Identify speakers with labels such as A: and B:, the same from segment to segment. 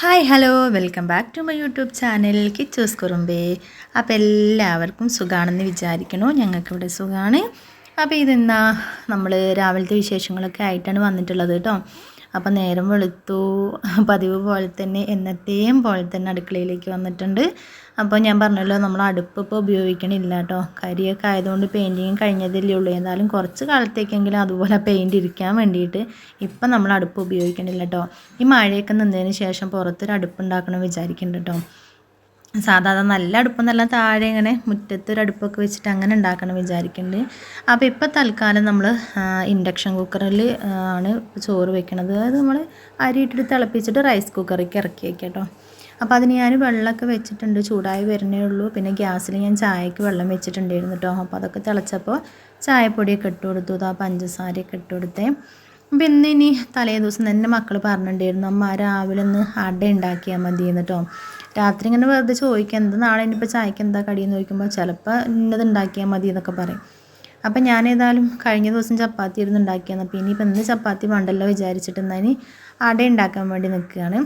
A: Hi hello welcome back to my YouTube channel Kichus Kurumbe അപ്പോൾ എല്ലാവർക്കും സുഖമാണെന്ന് വിചാരിക്കണോ? ഞങ്ങൾക്കിവിടെ സുഖമാണ് അപ്പോൾ ഇതെന്നാ നമ്മൾ രാവിലത്തെ വിശേഷങ്ങളൊക്കെ ആയിട്ടാണ് വന്നിട്ടുള്ളത് കേട്ടോ. അപ്പോൾ നേരം വെളുത്തു. പതിവ് പോലെ തന്നെ എന്നത്തെയും പോലെ തന്നെ അടുക്കളയിലേക്ക് വന്നിട്ടുണ്ട്. അപ്പോൾ ഞാൻ പറഞ്ഞല്ലോ നമ്മൾ അടുപ്പ് ഇപ്പോൾ ഉപയോഗിക്കണില്ല കേട്ടോ കരിയൊക്കെ ആയതുകൊണ്ട് പെയിന്റിങ് കഴിഞ്ഞതല്ലേ ഉള്ളൂ. എന്നാലും കുറച്ച് കാലത്തേക്കെങ്കിലും അതുപോലെ പെയിന്റ് ഇരിക്കാൻ വേണ്ടിയിട്ട് ഇപ്പം നമ്മൾ അടുപ്പ് ഉപയോഗിക്കണില്ല കേട്ടോ ഈ മഴയൊക്കെ നിന്നതിന് ശേഷം പുറത്തൊരു അടുപ്പ് ഉണ്ടാക്കണം വിചാരിക്കുന്നുണ്ട് കേട്ടോ സാധാരണ നല്ല അടുപ്പെന്നല്ല താഴെ ഇങ്ങനെ മുറ്റത്തൊരു അടുപ്പൊക്കെ വെച്ചിട്ട് അങ്ങനെ ഉണ്ടാക്കണം വിചാരിക്കുന്നുണ്ട് അപ്പോൾ ഇപ്പോൾ തൽക്കാലം നമ്മൾ ഇൻഡക്ഷൻ കുക്കറിൽ ആണ് ചോറ് വെക്കണത്. അതായത് നമ്മൾ അരി ഇട്ടിട്ട് തിളപ്പിച്ചിട്ട് റൈസ് കുക്കറിലേക്ക് ഇറക്കി വയ്ക്കാം കേട്ടോ. അപ്പോൾ അതിന് ഞാൻ വെള്ളമൊക്കെ വെച്ചിട്ടുണ്ട് ചൂടായി വരുന്നേ ഉള്ളൂ. പിന്നെ ഗ്യാസിൽ ഞാൻ ചായക്ക് വെള്ളം വെച്ചിട്ടുണ്ടായിരുന്നു കേട്ടോ. അപ്പോൾ അതൊക്കെ തിളച്ചപ്പോൾ ചായപ്പൊടിയൊക്കെ ഇട്ട് കൊടുത്തു. ആ പഞ്ചസാരയൊക്കെ ഇട്ട് കൊടുത്തേ. അപ്പം ഇന്ന് ഇനി തലേ ദിവസം തന്നെ മക്കൾ പറഞ്ഞിട്ടുണ്ടായിരുന്നു അമ്മ രാവിലെ ഒന്ന് അട ഉണ്ടാക്കിയാൽ മതി എന്നിട്ടോ രാത്രി ഇങ്ങനെ വെറുതെ ചോദിക്കുക എന്താ നാളെ ഇനിയിപ്പോൾ ചായക്ക് എന്താ കടിയെന്ന് ചോദിക്കുമ്പോൾ ചിലപ്പോൾ ഇന്നത് ഉണ്ടാക്കിയാൽ മതി എന്നൊക്കെ പറയും. അപ്പം ഞാൻ ഏതായാലും കഴിഞ്ഞ ദിവസം ചപ്പാത്തി ഇരുന്ന് ഉണ്ടാക്കിയാണ് അപ്പോൾ ഇനിയിപ്പോൾ ഇന്ന് ചപ്പാത്തി വേണ്ടല്ലോ വിചാരിച്ചിട്ട് എന്നാൽ ഇനി അട ഉണ്ടാക്കാൻ വേണ്ടി നിൽക്കുകയാണ്.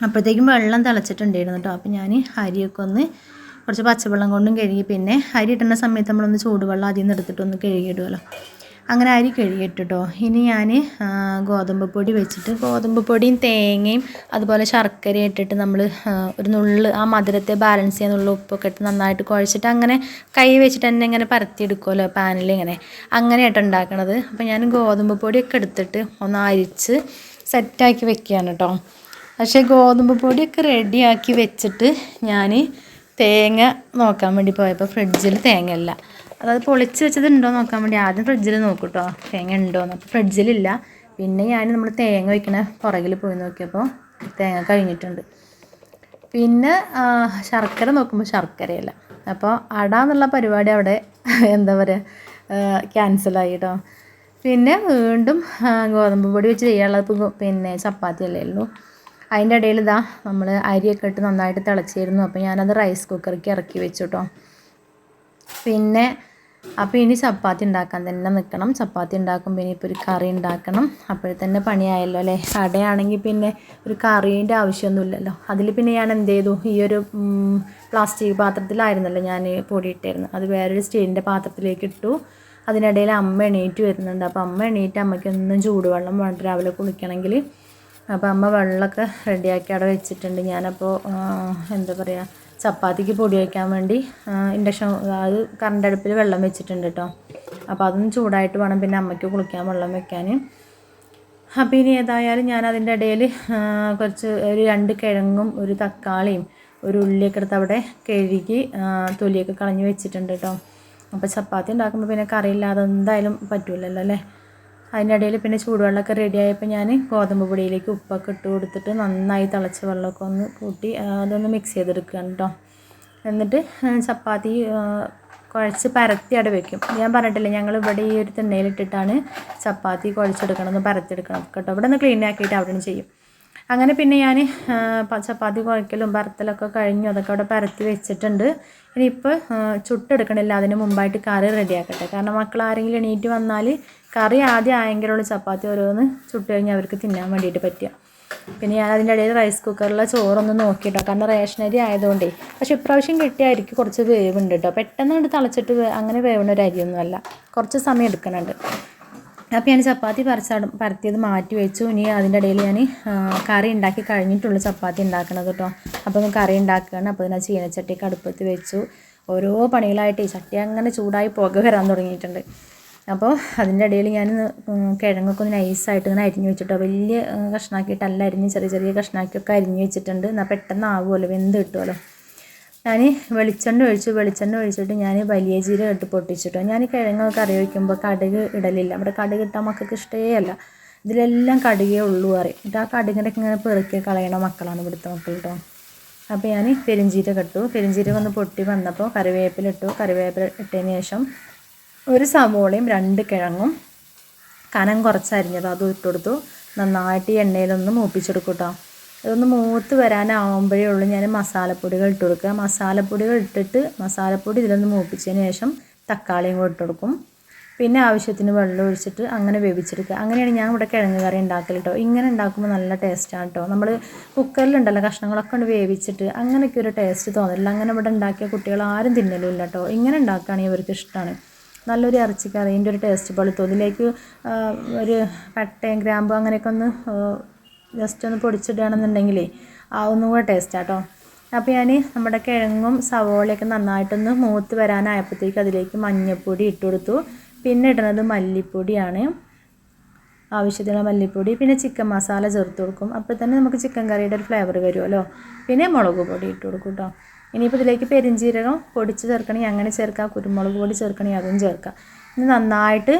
A: അപ്പോഴത്തേക്കും വെള്ളം തിളച്ചിട്ടുണ്ടായിരുന്നു കേട്ടോ. അപ്പോൾ ഞാൻ അരിയൊക്കെ ഒന്ന് കുറച്ച് പച്ചവെള്ളം കൊണ്ടും കഴുകി പിന്നെ അരി ഇട്ടുന്ന സമയത്ത് നമ്മളൊന്ന് ചൂടുവെള്ളം അതിൽ നിന്ന് എടുത്തിട്ടൊന്ന് കഴുകിയിടുമല്ലോ അങ്ങനെ അരി കഴുകിയിട്ടോ ഇനി ഞാൻ ഗോതമ്പ് പൊടി വെച്ചിട്ട് ഗോതമ്പ് പൊടിയും തേങ്ങയും അതുപോലെ ശർക്കര ഇട്ടിട്ട് നമ്മൾ ഒരു നുള്ള് ആ മധുരത്തെ ബാലൻസ് ചെയ്യാൻ നുള്ളു ഉപ്പൊക്കെ ഇട്ട് നന്നായിട്ട് കുഴച്ചിട്ട് അങ്ങനെ കൈ വെച്ചിട്ട് തന്നെ ഇങ്ങനെ പരത്തിയെടുക്കുമല്ലോ പാനിൽ ഇങ്ങനെ. അങ്ങനെയായിട്ട് ഉണ്ടാക്കണത്. അപ്പോൾ ഞാൻ ഗോതമ്പ് പൊടിയൊക്കെ എടുത്തിട്ട് ഒന്ന് അരിച്ച് സെറ്റാക്കി വെക്കുകയാണ് കേട്ടോ പക്ഷേ ഗോതമ്പ് പൊടിയൊക്കെ റെഡിയാക്കി വെച്ചിട്ട് ഞാൻ തേങ്ങ നോക്കാൻ വേണ്ടി പോയപ്പോൾ ഫ്രിഡ്ജിൽ തേങ്ങ ഇല്ല അതായത് പൊളിച്ച് വെച്ചത് ഉണ്ടോ നോക്കാൻ വേണ്ടി ആദ്യം ഫ്രിഡ്ജിൽ നോക്കും കേട്ടോ തേങ്ങ ഉണ്ടോയെന്ന് അപ്പോൾ ഫ്രിഡ്ജിലില്ല പിന്നെ ഞാൻ നമ്മൾ തേങ്ങ വയ്ക്കണ പുറകിൽ പോയി നോക്കിയപ്പോൾ തേങ്ങ കഴിഞ്ഞിട്ടുണ്ട്. പിന്നെ ശർക്കര നോക്കുമ്പോൾ ശർക്കരയില്ല. അപ്പോൾ അട എന്നുള്ള പരിപാടി അവിടെ എന്താ പറയുക ക്യാൻസലായി കേട്ടോ പിന്നെ വീണ്ടും ഗോതമ്പ് പൊടി വെച്ച് ചെയ്യാനുള്ളത് പിന്നെ ചപ്പാത്തി അല്ലേ ഉള്ളൂ. അതിന്റെ ഇടയിൽ ഇതാ നമ്മൾ അരിയൊക്കെ ഇട്ട് നന്നായിട്ട് തിളച്ചിരുന്നു. അപ്പോൾ ഞാനത് റൈസ് കുക്കറിക്ക് ഇറക്കി വെച്ചു കേട്ടോ പിന്നെ അപ്പോൾ ഇനി ചപ്പാത്തി ഉണ്ടാക്കാൻ തന്നെ നിൽക്കണം ചപ്പാത്തി ഉണ്ടാക്കുമ്പോൾ ഇനിയിപ്പോൾ ഒരു കറി ഉണ്ടാക്കണം. അപ്പോഴത്തന്നെ പണിയായല്ലോ അല്ലേ? കടയാണെങ്കിൽ പിന്നെ ഒരു കറീന്റെ ആവശ്യമൊന്നുമില്ലല്ലോ അതിൽ പിന്നെ ഞാൻ എന്ത് ചെയ്തു? ഈ ഒരു പ്ലാസ്റ്റിക് പാത്രത്തിലായിരുന്നല്ലോ ഞാൻ പൊടിയിട്ടായിരുന്നു അത് വേറൊരു സ്റ്റീലിന്റെ പാത്രത്തിലേക്ക് ഇട്ടു. അതിനിടയിൽ അമ്മ എണീറ്റ് വരുന്നുണ്ട്. അപ്പോൾ അമ്മ എണീറ്റ് അമ്മയ്ക്ക് ഒന്നും ചൂടുവെള്ളം വേണ്ട. രാവിലെ കുളിക്കണമെങ്കിൽ അപ്പോൾ അമ്മ വെള്ളമൊക്കെ റെഡിയാക്കി അവിടെ വെച്ചിട്ടുണ്ട്. ഞാനപ്പോൾ എന്താ പറയുക ചപ്പാത്തിക്ക് പൊടി വയ്ക്കാൻ വേണ്ടി ഇൻഡക്ഷൻ അത് കറണ്ട് അടുപ്പിൽ വെള്ളം വെച്ചിട്ടുണ്ട് കേട്ടോ അപ്പോൾ അതൊന്ന് ചൂടായിട്ട് വേണം പിന്നെ അമ്മയ്ക്ക് കുളിക്കാൻ വെള്ളം വെക്കാൻ. അപ്പോൾ ഇനി ഏതായാലും ഞാൻ അതിന്റെ ഇടയിൽ കുറച്ച് ഒരു രണ്ട് കിഴങ്ങും ഒരു തക്കാളിയും ഒരു ഉള്ളിയൊക്കെ എടുത്ത് അവിടെ കഴുകി തൊലിയൊക്കെ കളഞ്ഞ് വെച്ചിട്ടുണ്ട് കേട്ടോ അപ്പോൾ ചപ്പാത്തി ഉണ്ടാക്കുമ്പോൾ പിന്നെ കറിയില്ലാതെ എന്തായാലും പറ്റില്ലല്ലോ അല്ലേ? അതിന്റെ ഇടയിൽ പിന്നെ ചൂടുവെള്ളമൊക്കെ റെഡിയായപ്പോൾ ഞാൻ ഗോതമ്പ് പൊടിയിലേക്ക് ഉപ്പൊക്കെ ഇട്ട് കൊടുത്തിട്ട് നന്നായി തിളച്ച വെള്ളമൊക്കെ ഒന്ന് കൂട്ടി അതൊന്ന് മിക്സ് ചെയ്തെടുക്കുകയാണ് കേട്ടോ എന്നിട്ട് ചപ്പാത്തി കുഴച്ച് പരത്തി അവിടെ വെക്കും. ഞാൻ പറഞ്ഞിട്ടില്ല ഞങ്ങൾ ഇവിടെ ഈ ഒരു തിണ്ണയിലിട്ടിട്ടാണ് ചപ്പാത്തി കുഴച്ചെടുക്കണമെന്ന് പരത്തിയെടുക്കണം കേട്ടോ ഇവിടെ നിന്ന് ക്ലീൻ ആക്കിയിട്ട് അവിടെ ചെയ്യും. അങ്ങനെ പിന്നെ ഞാൻ ചപ്പാത്തി കുഴക്കലും പരത്തലൊക്കെ കഴിഞ്ഞു. അതൊക്കെ അവിടെ പരത്തി വെച്ചിട്ടുണ്ട്. ഇനിയിപ്പോൾ ചുട്ടെടുക്കണില്ല. അതിന് മുമ്പായിട്ട് കറി റെഡിയാക്കട്ടെ. കാരണം മക്കൾ ആരെങ്കിലും എണീറ്റ് വന്നാൽ കറി ആദ്യം ആയെങ്കിലുള്ള ചപ്പാത്തി ഓരോന്ന് ചുട്ട് കഴിഞ്ഞാൽ അവർക്ക് തിന്നാൻ വേണ്ടിയിട്ട് പറ്റുക. പിന്നെ ഞാൻ അതിന്റെ ഇടയിൽ റൈസ് കുക്കറിലെ ചോറൊന്ന് നോക്കിയിട്ടോ കാരണം റേഷനരി ആയതുകൊണ്ടേ. പക്ഷേ ഇപ്രാവശ്യം കിട്ടിയായിരിക്കും കുറച്ച് വേവുണ്ട് കേട്ടോ പെട്ടെന്ന് കൊണ്ട് തളച്ചിട്ട് അങ്ങനെ വേവുന്ന ഒരു അരിയൊന്നുമല്ല. കുറച്ച് സമയം എടുക്കുന്നുണ്ട് അപ്പോൾ ഞാൻ ചപ്പാത്തി പരച്ച പരത്തിയത് മാറ്റി വെച്ചു. ഇനി അതിന്റെ ഇടയിൽ ഞാൻ കറി ഉണ്ടാക്കി കഴിഞ്ഞിട്ടുള്ള ചപ്പാത്തി ഉണ്ടാക്കണത് കേട്ടോ അപ്പോൾ കറി ഉണ്ടാക്കുകയാണ് അപ്പോൾ ഞാൻ ചീനച്ചട്ടി അടുപ്പത്ത് വെച്ചു. ഓരോ പണികളായിട്ട് ചട്ടി അങ്ങനെ ചൂടായി പുക വരാൻ തുടങ്ങിയിട്ടുണ്ട്. അപ്പോൾ അതിന്റെ ഇടയിൽ ഞാൻ കിഴങ്ങൊക്കെ ഒന്ന് നൈസായിട്ട് ഇങ്ങനെ അരിഞ്ഞ് വെച്ചിട്ടോ വലിയ കഷ്ണാക്കിയിട്ടല്ല അരിഞ്ഞ് ചെറിയ ചെറിയ കഷ്ണാക്കിയൊക്കെ അരിഞ്ഞ് വെച്ചിട്ടുണ്ട്. എന്നാൽ പെട്ടെന്ന് ആവുമല്ലോ വെന്ത് കിട്ടുമല്ലോ. ഞാൻ വെളിച്ചെണ്ണ ഒഴിച്ചു വെളിച്ചെണ്ണ ഒഴിച്ചിട്ട് ഞാൻ വലിയ ജീരകം ഇട്ട് പൊട്ടിച്ചിട്ടോ. ഞാൻ കിഴങ്ങ് കറി വയ്ക്കുമ്പോൾ കടുക് ഇടലില്ല. അവിടെ കടുക് ഇട്ടാൽ മക്കൾക്ക് ഇഷ്ടമേ അല്ല. ഇതിലെല്ലാം കടുകേ ഉള്ളൂ പറയും. എന്നിട്ട് ആ കടുകിന്റെ ഇങ്ങനെ പെറുക്കി കളയണ മക്കളാണ് ഇവിടുത്തെ മക്കൾ കേട്ടോ അപ്പോൾ ഞാൻ പെരിഞ്ചീരകം ഇട്ടു. പെരിഞ്ചീരകം ഒന്ന് പൊട്ടി വന്നപ്പോൾ കറിവേപ്പിലിട്ടു കറിവേപ്പില ഇട്ടതിന് ശേഷം ഒരു സവോളയും രണ്ട് കിഴങ്ങും കനം കുറച്ചരിഞ്ഞത് അതും ഇട്ടുകൊടുത്തു നന്നായിട്ട് എണ്ണയിലൊന്ന് മൂപ്പിച്ചെടുക്കും കേട്ടോ ഇതൊന്ന് മൂത്ത് വരാനാവുമ്പോഴേ ഉള്ളൂ ഞാൻ മസാലപ്പൊടികൾ ഇട്ട് കൊടുക്കുക. മസാലപ്പൊടികൾ ഇട്ടിട്ട് മസാലപ്പൊടി ഇതിലൊന്ന് മൂപ്പിച്ചതിന് ശേഷം തക്കാളിയും കൂടെ ഇട്ട് കൊടുക്കും. പിന്നെ ആവശ്യത്തിന് വെള്ളം ഒഴിച്ചിട്ട് അങ്ങനെ വേവിച്ചെടുക്കുക. അങ്ങനെയാണ് ഞാൻ ഇവിടെ കിഴങ്ങ് കറി ഉണ്ടാക്കൽ കേട്ടോ ഇങ്ങനെ ഉണ്ടാക്കുമ്പോൾ നല്ല ടേസ്റ്റാണ് കേട്ടോ നമ്മൾ കുക്കറിലുണ്ടല്ലോ കഷ്ണങ്ങളൊക്കെ കൊണ്ട് വേവിച്ചിട്ട് അങ്ങനെയൊക്കെ ഒരു ടേസ്റ്റ് തോന്നില്ല അങ്ങനെ ഇവിടെ ഉണ്ടാക്കിയ കുട്ടികൾ ആരും തിന്നലില്ല കേട്ടോ ഇങ്ങനെ ഉണ്ടാക്കുകയാണെങ്കിൽ ഇവർക്ക് ഇഷ്ടമാണ് നല്ലൊരു ഇറച്ചിക്കറിന്റെ ഒരു ടേസ്റ്റ് പോലെ ഇതിലേക്ക് ഒരു പട്ടയും ഗ്രാമ്പും അങ്ങനെയൊക്കെ ഒന്ന് ജസ്റ്റ് ഒന്ന് പൊടിച്ചിടുകയാണെന്നുണ്ടെങ്കിലേ ഒന്നും കൂടെ ടേസ്റ്റാട്ടോ അപ്പോൾ ഞാൻ നമ്മുടെ കിഴങ്ങും സവോളയൊക്കെ നന്നായിട്ടൊന്ന് മൂത്ത് വരാനായപ്പോഴത്തേക്ക് അതിലേക്ക് മഞ്ഞൾപ്പൊടി ഇട്ട് കൊടുത്തു. പിന്നെ ഇടുന്നത് മല്ലിപ്പൊടിയാണ്. ആവശ്യത്തിനുള്ള മല്ലിപ്പൊടി പിന്നെ ചിക്കൻ മസാല ചേർത്ത് കൊടുക്കും. അപ്പോൾ തന്നെ നമുക്ക് ചിക്കൻ കറിയുടെ ഒരു ഫ്ലേവർ വരുമല്ലോ. പിന്നെ മുളക് പൊടി ഇട്ട് കൊടുക്കും കേട്ടോ ഇനിയിപ്പോൾ ഇതിലേക്ക് പെരിഞ്ചീരകം പൊടിച്ച് ചേർക്കണമെങ്കിൽ അങ്ങനെ ചേർക്കാം. കുരുമുളക് പൊടി ചേർക്കണമെങ്കിൽ അതും ചേർക്കാം. ഇനി നന്നായിട്ട്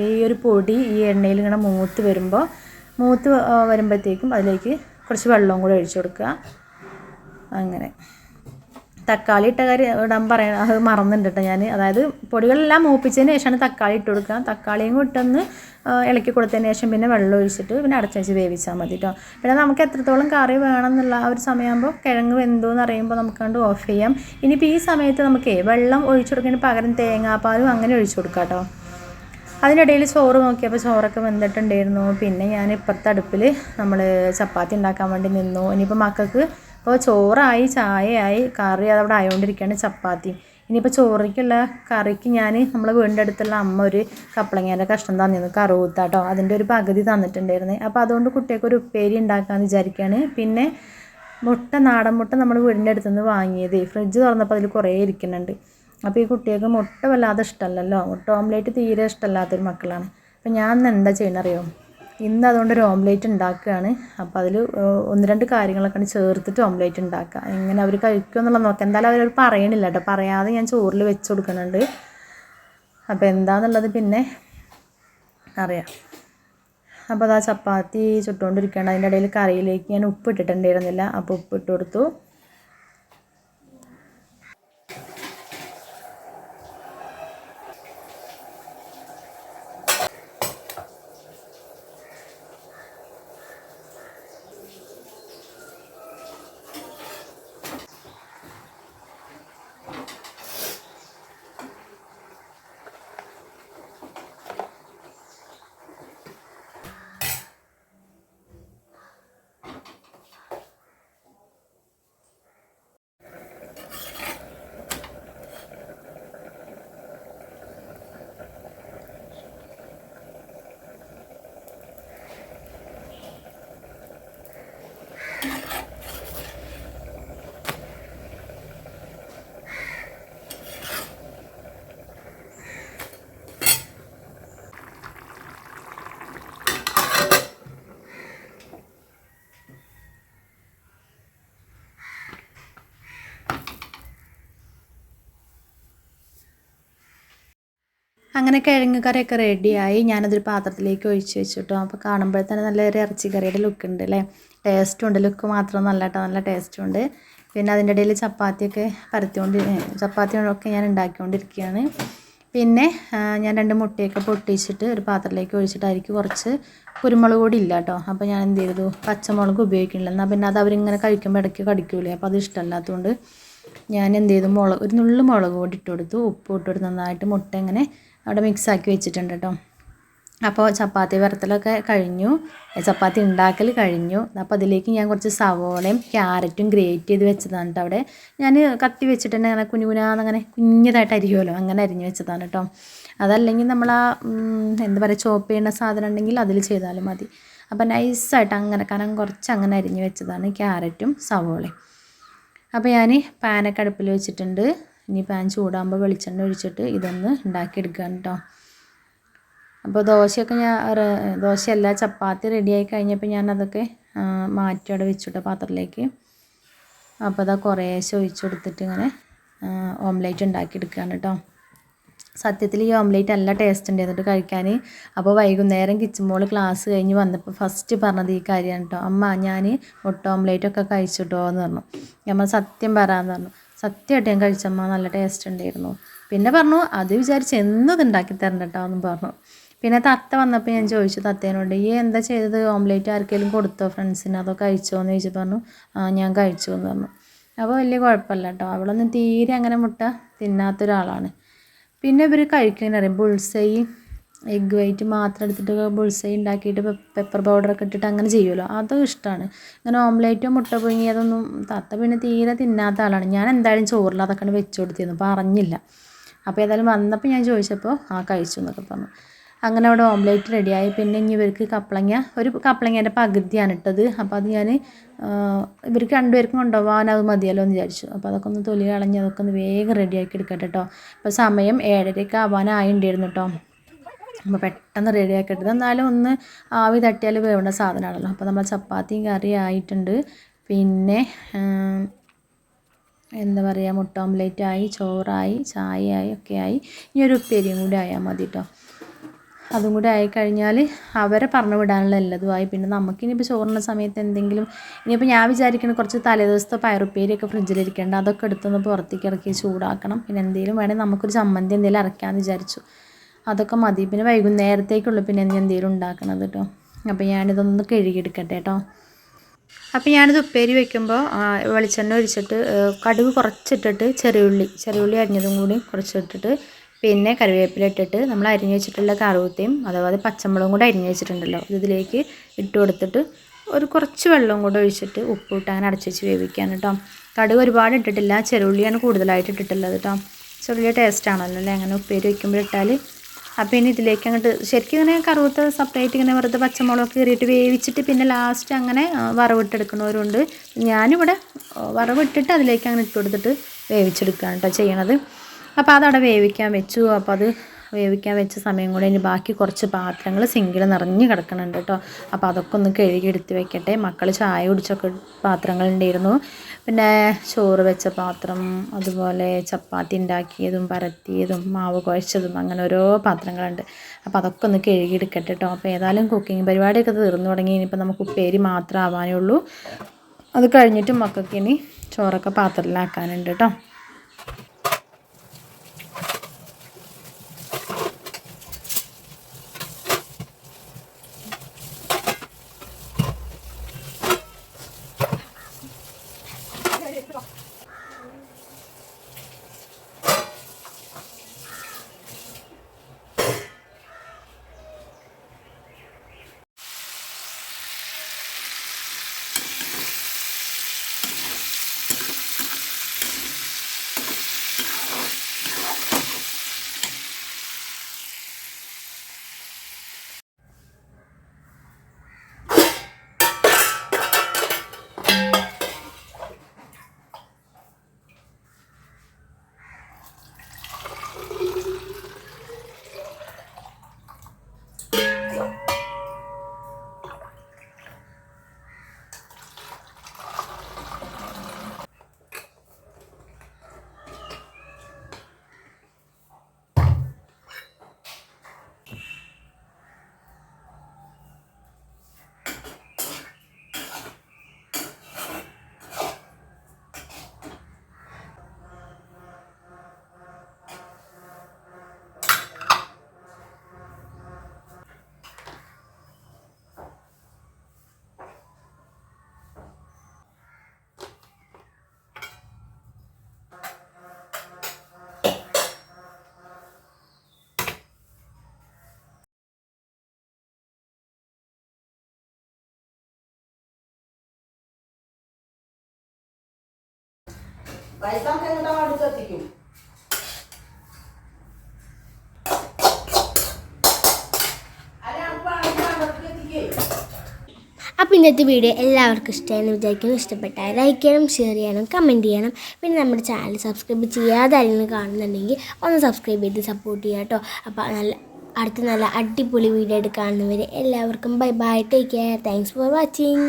A: ഈ ഒരു പൊടി ഈ എണ്ണയിൽ ഇങ്ങനെ മൂത്ത് വരുമ്പോൾ മൂത്ത് വരുമ്പോഴത്തേക്കും അതിലേക്ക് കുറച്ച് വെള്ളവും കൂടെ ഒഴിച്ചു കൊടുക്കുക. അങ്ങനെ. തക്കാളി ഇട്ട കാര്യം ഇടാൻ പറയണം അത് മറന്നിട്ടുണ്ട് കേട്ടോ ഞാൻ അതായത് പൊടികളെല്ലാം മൂപ്പിച്ചതിന് ശേഷമാണ് തക്കാളി ഇട്ട് കൊടുക്കുക. തക്കാളിയും കൂടി ഇട്ടൊന്ന് ഇളക്കി കൊടുത്തതിന് ശേഷം പിന്നെ വെള്ളം ഒഴിച്ചിട്ട് പിന്നെ അടച്ചു വേവിച്ചാൽ മതി കേട്ടോ. പിന്നെ നമുക്ക് എത്രത്തോളം കറി വേണം എന്നുള്ള ആ ഒരു സമയമാകുമ്പോൾ കിഴങ്ങ് വെന്തു എന്ന് അറിയുമ്പോൾ നമുക്ക് കണ്ട് ഓഫ് ചെയ്യാം. ഇനിയിപ്പോൾ ഈ സമയത്ത് നമുക്ക് വെള്ളം ഒഴിച്ചു കൊടുക്കുന്നതിന് പകരം തേങ്ങാപ്പാലും അങ്ങനെ ഒഴിച്ചു കൊടുക്കാം കേട്ടോ. അതിനിടയിൽ ചോറ് നോക്കിയപ്പോൾ ചോറൊക്കെ വെന്തിട്ടുണ്ടായിരുന്നു. പിന്നെ ഞാൻ ഇപ്പുറത്തെ അടുപ്പിൽ നമ്മൾ ചപ്പാത്തി ഉണ്ടാക്കാൻ വേണ്ടി നിന്നു. ഇനിയിപ്പോൾ മക്കൾക്ക് ഇപ്പോൾ ചോറായി ചായയായി കറി അതവിടെ ആയതുകൊണ്ടിരിക്കുകയാണ് ചപ്പാത്തി. ഇനിയിപ്പോൾ ചോറിക്കുള്ള കറിക്ക് ഞാൻ നമ്മൾ വീടിന്റെ അടുത്തുള്ള അമ്മ ഒരു കപ്പളങ്ങേന്റെ കഷ്ണം തന്നിരുന്നു കറുകൂത്താട്ടോ അതിന്റെ ഒരു പകുതി തന്നിട്ടുണ്ടായിരുന്നു. അപ്പോൾ അതുകൊണ്ട് കുട്ടികൾക്ക് ഒരു ഉപ്പേരി ഉണ്ടാക്കാമെന്ന് വിചാരിക്കുകയാണ്. പിന്നെ മുട്ട നാടൻ മുട്ട നമ്മൾ വീടിന്റെ അടുത്തുനിന്ന് വാങ്ങിയത്. ഫ്രിഡ്ജ് തുറന്നപ്പോൾ അതിൽ കുറേ ഇരിക്കുന്നുണ്ട്. അപ്പോൾ ഈ കുട്ടികൾക്ക് മുട്ട വല്ലാതെ ഇഷ്ടമല്ലല്ലോ? മുട്ട ഓംലേറ്റ് തീരെ ഇഷ്ടമല്ലാത്തൊരു മക്കളാണ്. അപ്പോൾ ഞാൻ ഇന്ന് എന്താ ചെയ്യണറിയോ? ഇന്ന് അതുകൊണ്ട് ഒരു ഓംലേറ്റ് ഉണ്ടാക്കുകയാണ്. അപ്പോൾ അതിൽ ഒന്ന് രണ്ട് കാര്യങ്ങളൊക്കെ ചേർത്തിട്ട് ഓംലേറ്റ് ഉണ്ടാക്കുക. എങ്ങനെ അവർ കഴിക്കും എന്നുള്ളത് നോക്കാം. എന്തായാലും അവർ പറയണില്ല കേട്ടോ. പറയാതെ ഞാൻ ചോറിൽ വെച്ച് കൊടുക്കുന്നുണ്ട്. അപ്പോൾ എന്താണെന്നുള്ളത് പിന്നെ അറിയാം. അപ്പോൾ അതാ ചപ്പാത്തി ചുട്ടുകൊണ്ടിരിക്കുകയാണ്. അതിന്റെ ഇടയിൽ കറിയിലേക്ക് ഞാൻ ഉപ്പ് ഇട്ടിട്ടുണ്ടായിരുന്നില്ല. അപ്പോൾ ഉപ്പ് ഇട്ട് കൊടുത്തു. അങ്ങനെ കിഴങ്ങ് കറിയൊക്കെ റെഡിയായി ഞാനതൊരു പാത്രത്തിലേക്ക് ഒഴിച്ച് വെച്ചു കേട്ടോ അപ്പോൾ കാണുമ്പോൾ തന്നെ നല്ലൊരു ഇറച്ചി കറിയുടെ ലുക്ക് ഉണ്ട് അല്ലേ? ടേസ്റ്റും ഉണ്ട്. ലുക്ക് മാത്രം നല്ല കേട്ടോ. നല്ല ടേസ്റ്റും ഉണ്ട്. പിന്നെ അതിന്റെ ഇടയിൽ ചപ്പാത്തിയൊക്കെ പരത്തിക്കൊണ്ട് ചപ്പാത്തിയൊക്കെ ഞാൻ ഉണ്ടാക്കിക്കൊണ്ടിരിക്കുകയാണ്. പിന്നെ ഞാൻ രണ്ട് മുട്ടയൊക്കെ പൊട്ടിച്ചിട്ട് ഒരു പാത്രത്തിലേക്ക് ഒഴിച്ചിട്ട് കുറച്ച് കുരുമുളക് പൊടി ഇല്ല കേട്ടോ. അപ്പോൾ ഞാൻ എന്ത് ചെയ്തു? പച്ചമുളക് ഉപയോഗിക്കണില്ല എന്നാൽ പിന്നെ അത് അവരിങ്ങനെ കഴിക്കുമ്പോൾ ഇടയ്ക്ക് കടിക്കൂലേ? അപ്പോൾ അത് ഇഷ്ടമല്ലാത്തതുകൊണ്ട് ഞാൻ എന്ത് ചെയ്തു മുളക് ഒരു നുള്ളു മുളക് പൊടി ഇട്ട് കൊടുത്തു ഉപ്പ് ഇട്ട് കൊടുത്ത് നന്നായിട്ട് മുട്ട ഇങ്ങനെ അവിടെ മിക്സ് ആക്കി വെച്ചിട്ടുണ്ട് കേട്ടോ അപ്പോൾ ചപ്പാത്തി വറുത്തലൊക്കെ കഴിഞ്ഞു. ചപ്പാത്തി ഉണ്ടാക്കൽ കഴിഞ്ഞു. അപ്പോൾ അതിലേക്ക് ഞാൻ കുറച്ച് സവോളയും ക്യാരറ്റും ഗ്രേറ്റ് ചെയ്ത് വെച്ചതാണ് കേട്ടോ അവിടെ. ഞാൻ കത്തി വെച്ചിട്ടുണ്ട് അങ്ങനെ കുഞ്ഞു കുഞ്ഞാന്നങ്ങനെ കുഞ്ഞതായിട്ട് അരിയുമല്ലോ അങ്ങനെ അരിഞ്ഞു വെച്ചതാണ് കേട്ടോ അതല്ലെങ്കിൽ നമ്മൾ ആ എന്താ പറയുക ചോപ്പ് ചെയ്യുന്ന സാധനം ഉണ്ടെങ്കിൽ അതിൽ ചെയ്താലും മതി. അപ്പോൾ നൈസായിട്ട് അങ്ങനെ കാരണം കുറച്ച് അങ്ങനെ അരിഞ്ഞു വെച്ചതാണ് ക്യാരറ്റും സവോളയും. അപ്പോൾ ഞാൻ പാനൊക്കെ അടുപ്പിൽ വെച്ചിട്ടുണ്ട്. ഇനി പാൻ ചൂടാകുമ്പോൾ വെളിച്ചെണ്ണ ഒഴിച്ചിട്ട് ഇതൊന്ന് ഉണ്ടാക്കിയെടുക്കുകയാണ് കേട്ടോ അപ്പോൾ ദോശയൊക്കെ ഞാൻ ദോശയല്ല ചപ്പാത്തി റെഡിയായി കഴിഞ്ഞപ്പോൾ ഞാൻ അതൊക്കെ മാറ്റി അവിടെ വെച്ചുട്ടോ പാത്രത്തിലേക്ക്. അപ്പോൾ അതാ കുറേശ്ശെ ഒഴിച്ചു കൊടുത്തിട്ട് ഇങ്ങനെ ഓംലേറ്റ് ഉണ്ടാക്കിയെടുക്കുകയാണ് കേട്ടോ സത്യത്തിൽ ഈ ഓംലേറ്റ് നല്ല ടേസ്റ്റ് ഉണ്ട്. എന്നിട്ട് കഴിക്കാൻ. അപ്പോൾ വൈകുന്നേരം കിച്ചൻ മോൾ ക്ലാസ് കഴിഞ്ഞ് വന്നപ്പോൾ ഫസ്റ്റ് പറഞ്ഞത് ഈ കാര്യമാണ് കേട്ടോ അമ്മ ഞാൻ മുട്ട ഓംലേറ്റ് ഒക്കെ കഴിച്ചിട്ടോ എന്ന് പറഞ്ഞു. നമ്മൾ സത്യം പറയാമെന്ന് പറഞ്ഞു. സത്യമായിട്ട് ഞാൻ കഴിച്ചമ്മ നല്ല ടേസ്റ്റ് ഉണ്ടായിരുന്നു. പിന്നെ പറഞ്ഞു അത് വിചാരിച്ച് എന്നും ഇത് ഉണ്ടാക്കി തരണ്ട കേട്ടോ എന്നും പറഞ്ഞു. പിന്നെ തത്ത വന്നപ്പോൾ ഞാൻ ചോദിച്ചു തത്തേനോട് ഈ എന്താ ചെയ്തത്? ഓംലേറ്റ് ആർക്കെങ്കിലും കൊടുത്തോ ഫ്രണ്ട്സിന് അതോ കഴിച്ചോ? എന്ന് ചോദിച്ചു പറഞ്ഞു ആ ഞാൻ കഴിച്ചു എന്ന് പറഞ്ഞു. അപ്പോൾ വലിയ കുഴപ്പമില്ല കേട്ടോ അവളൊന്നും തീരെ അങ്ങനെ മുട്ട തിന്നാത്തൊരാളാണ്. പിന്നെ ഇവർ കഴിക്കുന്ന പറയുമ്പോൾ ബുൾസൈ എഗ്ഗ് വൈറ്റ് മാത്രം എടുത്തിട്ട് ബുൾസൈ ഉണ്ടാക്കിയിട്ട് പെപ്പർ പൗഡർ ഒക്കെ ഇട്ടിട്ട് അങ്ങനെ ചെയ്യുമല്ലോ അതും ഇഷ്ടമാണ് ഇങ്ങനെ ഓംലേറ്റോ മുട്ട പുഴുങ്ങി അതൊന്നും തത്ത പിന്നെ തീരെ തിന്നാത്ത ആളാണ്. ഞാൻ എന്തായാലും ചോറിൽ അതൊക്കെ വെച്ച് കൊടുത്തിരുന്നു. പറഞ്ഞില്ല. അപ്പോൾ ഏതായാലും വന്നപ്പോൾ ഞാൻ ചോദിച്ചപ്പോൾ ആ കഴിച്ചു എന്നൊക്കെ പറഞ്ഞു. അങ്ങനെ അവിടെ ഓംലേറ്റ് റെഡിയായി. പിന്നെ ഇനി ഇവർക്ക് കപ്പളങ്ങ ഒരു കപ്പളങ്ങേന്റെ പകുതിയാണ് ഇട്ടത്. അപ്പോൾ അത് ഞാൻ ഇവർക്ക് രണ്ടുപേർക്കും കൊണ്ടുപോകാൻ അത് മതിയല്ലോ എന്ന് വിചാരിച്ചു. അപ്പോൾ അതൊക്കെ ഒന്ന് തൊലി കളഞ്ഞ് അതൊക്കെ ഒന്ന് വേഗം റെഡിയാക്കി എടുക്കട്ടെ കേട്ടോ. അപ്പോൾ സമയം ഏഴരയ്ക്ക് ആവാനായിട്ടുണ്ടായിരുന്നു കേട്ടോ. അപ്പോൾ പെട്ടെന്ന് റെഡിയാക്കി എടുത്തത്. എന്നാലും ഒന്ന് ആവി തട്ടിയാൽ വേവേണ്ട സാധനമാണല്ലോ. അപ്പോൾ നമ്മൾ ചപ്പാത്തിയും കറി ആയിട്ടുണ്ട്. പിന്നെ എന്താ പറയുക മുട്ട ഓംലേറ്റായി ചോറായി ചായയായി ഒക്കെ ആയി ഇനി ഒരു ഉപ്പേരിയും കൂടി ആയാൽ മതി കേട്ടോ. അതും കൂടി ആയിക്കഴിഞ്ഞാൽ അവരെ പറഞ്ഞു വിടാനുള്ള എല്ലാതുമായി. പിന്നെ നമുക്കിനിപ്പോൾ ചോറിന്റെ സമയത്ത് എന്തെങ്കിലും ഇനിയിപ്പോൾ ഞാൻ വിചാരിക്കുന്നത് കുറച്ച് തലേദിവസത്തെ പയറുപ്പേരിയൊക്കെ ഫ്രിഡ്ജിലിരിക്കേണ്ട അതൊക്കെ എടുത്തൊന്ന് പുറത്തേക്ക് ഇറക്കി ചൂടാക്കണം. പിന്നെ എന്തെങ്കിലും വേണമെങ്കിൽ നമുക്കൊരു ചമ്മന്തി എന്തെങ്കിലും ഇറക്കാമെന്ന് വിചാരിച്ചു. അതൊക്കെ മതി. പിന്നെ വൈകുന്നേരത്തേക്കുള്ളൂ പിന്നെ എന്തെങ്കിലും ഉണ്ടാക്കണത് കേട്ടോ അപ്പോൾ ഞാനിതൊന്ന് കഴുകിയെടുക്കട്ടെ കേട്ടോ അപ്പോൾ ഞാനിത് ഉപ്പേരി വെക്കുമ്പോൾ വെളിച്ചെണ്ണ ഒഴിച്ചിട്ട് കടുക് കുറച്ചിട്ടിട്ട് ചെറിയുള്ളി ചെറിയുള്ളി അരിഞ്ഞതും കൂടി കുറച്ചിട്ടിട്ട് പിന്നെ കറിവേപ്പില ഇട്ടിട്ട് നമ്മൾ അരിഞ്ഞു വെച്ചിട്ടുള്ള കറുവത്തയും അതുപോലെ പച്ചമുളകും കൂടെ അരിഞ്ഞു വെച്ചിട്ടുണ്ടല്ലോ ഇതിലേക്ക് ഇട്ട് കൊടുത്തിട്ട് ഒരു കുറച്ച് വെള്ളവും കൂടെ ഒഴിച്ചിട്ട് ഉപ്പ് ഇട്ട് അങ്ങനെ അടച്ചു വേവിക്കാൻ കേട്ടോ കടുക് ഒരുപാട് ഇട്ടിട്ടില്ല ചെറുള്ളിയാണ് കൂടുതലായിട്ട് ഇട്ടിട്ടുള്ളത് കേട്ടോ ചെറിയ ടേസ്റ്റ് ആണല്ലോ അല്ലേ? അങ്ങനെ ഉപ്പേരി വയ്ക്കുമ്പോൾ ഇട്ടാൽ അപ്പോൾ ഇനി ഇതിലേക്ക് അങ്ങോട്ട് ശരിക്കും ഇങ്ങനെ കറുവത്ത് സെപ്പറേറ്റ് ഇങ്ങനെ വെറുതെ പച്ചമുളകൊക്കെ കയറിയിട്ട് വേവിച്ചിട്ട് പിന്നെ ലാസ്റ്റ് അങ്ങനെ വറവിട്ടെടുക്കുന്നവരുണ്ട്. ഞാനിവിടെ വറവിട്ടിട്ട് അതിലേക്ക് അങ്ങനെ ഇട്ട് കൊടുത്തിട്ട് വേവിച്ചെടുക്കുകയാണ് കേട്ടോ ചെയ്യണത്. അപ്പോൾ അതവിടെ വേവിക്കാൻ വെച്ചു. അപ്പോൾ അത് വേവിക്കാൻ വെച്ച സമയം കൂടെ ഇനി ബാക്കി കുറച്ച് പാത്രങ്ങൾ സിങ്കിൽ നിറഞ്ഞ് കിടക്കുന്നുണ്ട് കേട്ടോ അപ്പോൾ അതൊക്കെ ഒന്ന് കഴുകി എടുത്ത് വെക്കട്ടെ. മക്കൾ ചായ കുടിച്ചൊക്കെ പാത്രങ്ങളുണ്ടായിരുന്നു പിന്നെ ചോറ് വെച്ച പാത്രം അതുപോലെ ചപ്പാത്തി ഉണ്ടാക്കിയതും പരത്തിയതും മാവ് കുഴച്ചതും അങ്ങനെ ഓരോ പാത്രങ്ങളുണ്ട്. അപ്പോൾ അതൊക്കെ ഒന്ന് കഴുകി എടുക്കട്ടെ കേട്ടോ അപ്പോൾ ഏതായാലും കുക്കിംഗ് പരിപാടിയൊക്കെ തീർന്നു തുടങ്ങി. ഇനിയിപ്പോൾ നമുക്ക് ഉപ്പേരി മാത്രം ആവാനേ ഉള്ളൂ. അത് കഴിഞ്ഞിട്ട് മക്കൾക്ക് ഇനി ചോറൊക്കെ പാത്രത്തിലാക്കാനുണ്ട് കേട്ടോ
B: പൈസ ഒക്കെ എങ്ങോട്ടാ അടുത്തെത്തിക്കും
C: അപ്പോൾ ഇന്നത്തെ വീഡിയോ എല്ലാവർക്കും ഇഷ്ടമായെന്ന് വിചാരിക്കുന്നു. ഇഷ്ടപ്പെട്ടാൽ ലൈക്ക് ചെയ്യണം ഷെയർ ചെയ്യണം കമന്റ് ചെയ്യണം. പിന്നെ നമ്മുടെ ചാനൽ സബ്സ്ക്രൈബ് ചെയ്യാതെ ആരെങ്കിലും കാണുന്നുണ്ടെങ്കിൽ ഒന്ന് സബ്സ്ക്രൈബ് ചെയ്ത് സപ്പോർട്ട് ചെയ്യാം കേട്ടോ. അപ്പോൾ നല്ല അടുത്ത നല്ല അടിപൊളി വീഡിയോ ആയിട്ട് എല്ലാവർക്കും bye bye take care thanks for watching